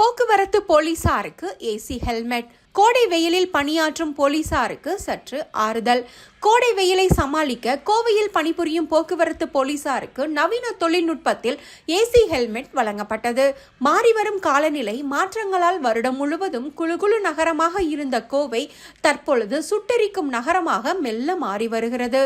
போக்குவரத்து போலீசாருக்கு AC helmet. கோடை வெயிலில் பணியாற்றும் போலீசாருக்கு சற்று ஆறுதல். கோடை வெயிலை சமாளிக்க கோவையில் பணிபுரியும் போக்குவரத்து போலீசாருக்கு நவீன தொழில்நுட்பத்தில் ஏசி ஹெல்மெட் வழங்கப்பட்டது. மாறிவரும் காலநிலை மாற்றங்களால் வருடம் முழுவதும் குழுகுழு நகரமாக இருந்த கோவை தற்பொழுது சுட்டெரிக்கும் நகரமாக மெல்ல மாறி வருகிறது.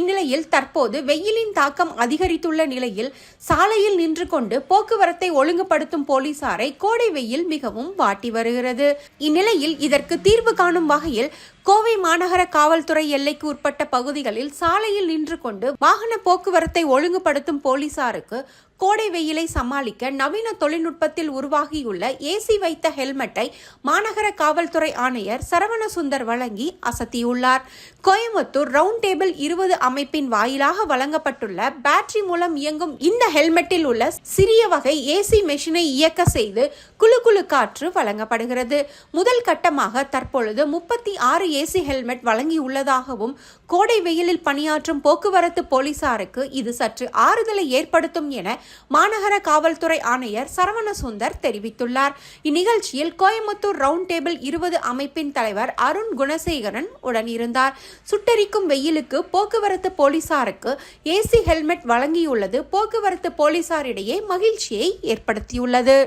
இந்நிலையில் தற்போது வெயிலின் தாக்கம் அதிகரித்துள்ள நிலையில் சாலையில் நின்று கொண்டு போக்குவரத்தை ஒழுங்குபடுத்தும் போலீசாரை கோடை வெயில் மிகவும் வாட்டி வருகிறது. இந்நிலையில் இதற்கு தீர்வு காணும் வகையில் கோவை மாநகர காவல்துறை எல்லைக்கு உட்பட்ட பகுதிகளில் சாலையில் நின்று கொண்டு வாகன போக்குவரத்தை ஒழுங்குபடுத்தும் போலீசாருக்கு கோடை வெயிலை சமாளிக்க நவீன தொழில்நுட்பத்தில் உருவாகியுள்ள ஏசி வைத்த ஹெல்மெட்டை மாநகர காவல்துறை ஆணையர் சரவண சுந்தர் வழங்கி அசத்தியுள்ளார். கோயம்புத்தூர் ரவுண்ட் டேபிள் இருபது அமைப்பின் வாயிலாக வழங்கப்பட்டுள்ள பேட்டரி மூலம் இயங்கும் இந்த ஹெல்மெட்டில் உள்ள சிறிய வகை ஏசி மெஷினை இயக்க செய்து குழு குழு காற்று வழங்கப்படுகிறது. முதல் கட்ட கட்டமாக தற்பொழுது முப்பத்தி ஆறு ஏசி ஹெல்மெட் வழங்கியுள்ளதாகவும் கோடை வெயிலில் பணியாற்றும் போக்குவரத்து போலீசாருக்கு இது சற்று ஆறுதலை ஏற்படுத்தும் என மாநகர காவல்துறை ஆணையர் சரவண சுந்தர் தெரிவித்துள்ளார். இந்நிகழ்ச்சியில் கோயம்புத்தூர் ரவுண்ட் டேபிள் இருபது அமைப்பின் தலைவர் அருண் குணசேகரன் உடனிருந்தார். சுட்டரிக்கும் வெயிலுக்கு போக்குவரத்து போலீசாருக்கு ஏசி ஹெல்மெட் வழங்கியுள்ளது. போக்குவரத்து போலீசாரிடையே மகிழ்ச்சியை ஏற்படுத்தியுள்ளது.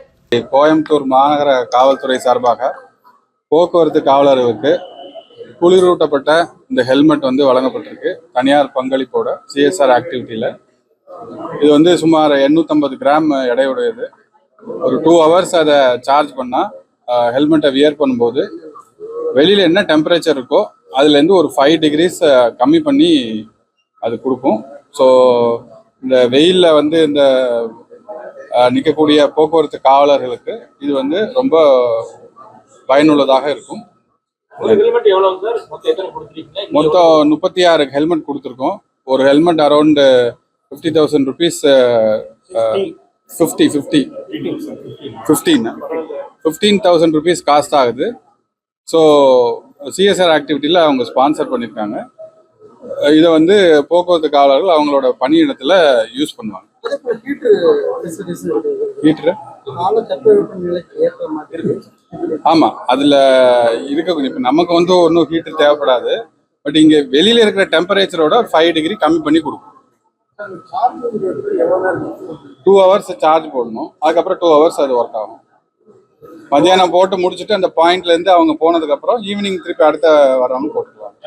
கோயம்புத்தூர் மாநகர காவல்துறை சார்பாக போக்குவரத்து காவலர்களுக்கு குளிரூட்டப்பட்ட இந்த ஹெல்மெட் வந்து வழங்கப்பட்டிருக்கு. தனியார் பங்களிப்போட சிஎஸ்ஆர் ஆக்டிவிட்டியில் இது வந்து சுமார் 850 கிராம் எடையுடையது. ஒரு டூ ஹவர்ஸ் அதை சார்ஜ் பண்ணால் ஹெல்மெட்டை வியர் பண்ணும்போது வெளியில் என்ன டெம்பரேச்சர் இருக்கோ அதுலேருந்து ஒரு ஃபைவ் டிகிரிஸ் கம்மி பண்ணி அது கொடுக்கும். ஸோ இந்த வெயிலில் வந்து இந்த நிற்கக்கூடிய போக்குவரத்து காவலர்களுக்கு இது வந்து ரொம்ப பயனுள்ளதாக இருக்கும். ஒரு ஹெல்மெட் எவ்வளவு சார் மொத்தம் முப்பத்தி ஆறு ஹெல்மெட் கொடுத்துருக்கோம். ஒரு helmet around fifty thousand rupees fifty fifty fifteen fifteen thousand rupees cost ஆகுது. ஸோ சிஎஸ்ஆர் ஆக்டிவிட்டியில் அவங்க ஸ்பான்சர் பண்ணியிருக்காங்க இதை வந்து போக்குவரத்து காவலர்கள் அவங்களோட பணியிடத்தில் யூஸ் பண்ணுவாங்க. ஹீட்ரு கால ஏற்ற மாதிரி ஆமாம் அதில் இருக்க இப்போ நமக்கு வந்து ஒன்றும் ஹீட்டர் தேவைப்படாது. பட் இங்கே வெளியில் இருக்கிற டெம்பரேச்சரோட ஃபைவ் டிகிரி கம்மி பண்ணி கொடுக்கும். டூ ஹவர்ஸ் சார்ஜ் போடணும். அதுக்கப்புறம் டூ ஹவர்ஸ் அது ஒர்க் ஆகும். மத்தியானம் போட்டு முடிச்சுட்டு அந்த பாயிண்ட்ல இருந்து அவங்க போனதுக்கு அப்புறம் ஈவினிங் திருப்பி அடுத்த வரவங்க போட்டுருவாங்க